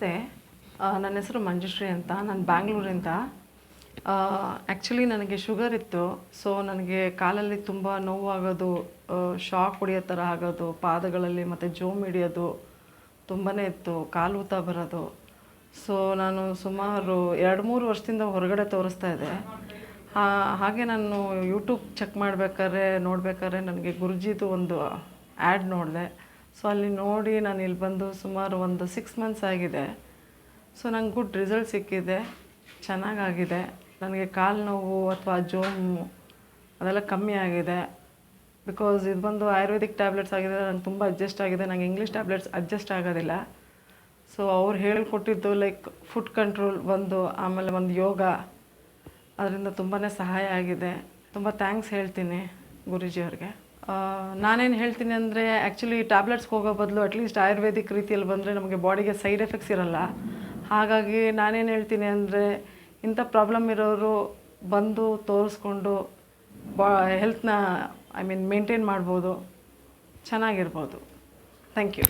ನಮಸ್ತೆ. ನನ್ನ ಹೆಸರು ಮಂಜುಶ್ರೀ ಅಂತ, ನಾನು ಬ್ಯಾಂಗ್ಳೂರಿಂದ. ಆ್ಯಕ್ಚುಲಿ ನನಗೆ ಶುಗರ್ ಇತ್ತು ಸೊ ನನಗೆ ಕಾಲಲ್ಲಿ ತುಂಬ ನೋವಾಗೋದು ಶಾಕ್ ಹೊಡಿಯೋ ಥರ ಆಗೋದು, ಪಾದಗಳಲ್ಲಿ ಮತ್ತು ಜೋಮ್ ಹಿಡಿಯೋದು ತುಂಬಾ ಇತ್ತು, ಕಾಲು ಊತ ಬರೋದು. ಸೊ ನಾನು ಸುಮಾರು ಎರಡು ಮೂರು ವರ್ಷದಿಂದ ಹೊರಗಡೆ ತೋರಿಸ್ತಾ ಇದ್ದೆ ಹಾಗೆ ನಾನು ಯೂಟ್ಯೂಬ್ ಚೆಕ್ ಮಾಡ್ಬೇಕಾದ್ರೆ, ನೋಡ್ಬೇಕಾದ್ರೆ ನನಗೆ ಗುರುಜಿದು ಒಂದು ಆ್ಯಡ್ ನೋಡಿದೆ. ಸೊ ಅಲ್ಲಿ ನೋಡಿ ನಾನು ಇಲ್ಲಿ ಬಂದು ಸುಮಾರು ಒಂದು ಸಿಕ್ಸ್ ಮಂತ್ಸ್ ಆಗಿದೆ. ಸೊ ನಂಗೆ ಗುಡ್ ರಿಸಲ್ಟ್ ಸಿಕ್ಕಿದೆ. ಚೆನ್ನಾಗಾಗಿದೆ. ನನಗೆ ಕಾಲು ನೋವು ಅಥವಾ ಜೋಮು ಅದೆಲ್ಲ ಕಮ್ಮಿ ಆಗಿದೆ. ಬಿಕಾಸ್ ಇದು ಬಂದು ಆಯುರ್ವೇದಿಕ್ ಟ್ಯಾಬ್ಲೆಟ್ಸ್ ಆಗಿದೆ ನಂಗೆ ತುಂಬ ಅಡ್ಜಸ್ಟ್ ಆಗಿದೆ. ನಂಗೆ ಇಂಗ್ಲೀಷ್ ಟ್ಯಾಬ್ಲೆಟ್ಸ್ ಅಡ್ಜಸ್ಟ್ ಆಗೋದಿಲ್ಲ. ಸೊ ಅವ್ರು ಹೇಳಿಕೊಟ್ಟಿದ್ದು ಲೈಕ್ ಫುಡ್ ಕಂಟ್ರೋಲ್ ಒಂದು, ಆಮೇಲೆ ಒಂದು ಯೋಗ. ಅದರಿಂದ ತುಂಬಾ ಸಹಾಯ ಆಗಿದೆ. ತುಂಬ ಥ್ಯಾಂಕ್ಸ್ ಹೇಳ್ತೀನಿ ಗುರೂಜಿ ಅವ್ರಿಗೆ ನಾನೇನು ಹೇಳ್ತೀನಿ ಅಂದರೆ ಆ್ಯಕ್ಚುಲಿ ಟ್ಯಾಬ್ಲೆಟ್ಸ್ಗೆ ಹೋಗೋ ಬದಲು ಅಟ್ಲೀಸ್ಟ್ ಆಯುರ್ವೇದಿಕ್ ರೀತಿಯಲ್ಲಿ ಬಂದರೆ ನಮಗೆ ಬಾಡಿಗೆ ಸೈಡ್ ಎಫೆಕ್ಟ್ಸ್ ಇರಲ್ಲ. ಹಾಗಾಗಿ ನಾನೇನು ಹೇಳ್ತೀನಿ ಅಂದರೆ, ಇಂಥ ಪ್ರಾಬ್ಲಮ್ ಇರೋರು ಬಂದು ತೋರಿಸ್ಕೊಂಡು ಬಾ ಹೆಲ್ತ್ನ ಐ ಮೀನ್ ಮೇಂಟೈನ್ ಮಾಡ್ಬೋದು. ಚೆನ್ನಾಗಿರ್ಬೋದು. Thank you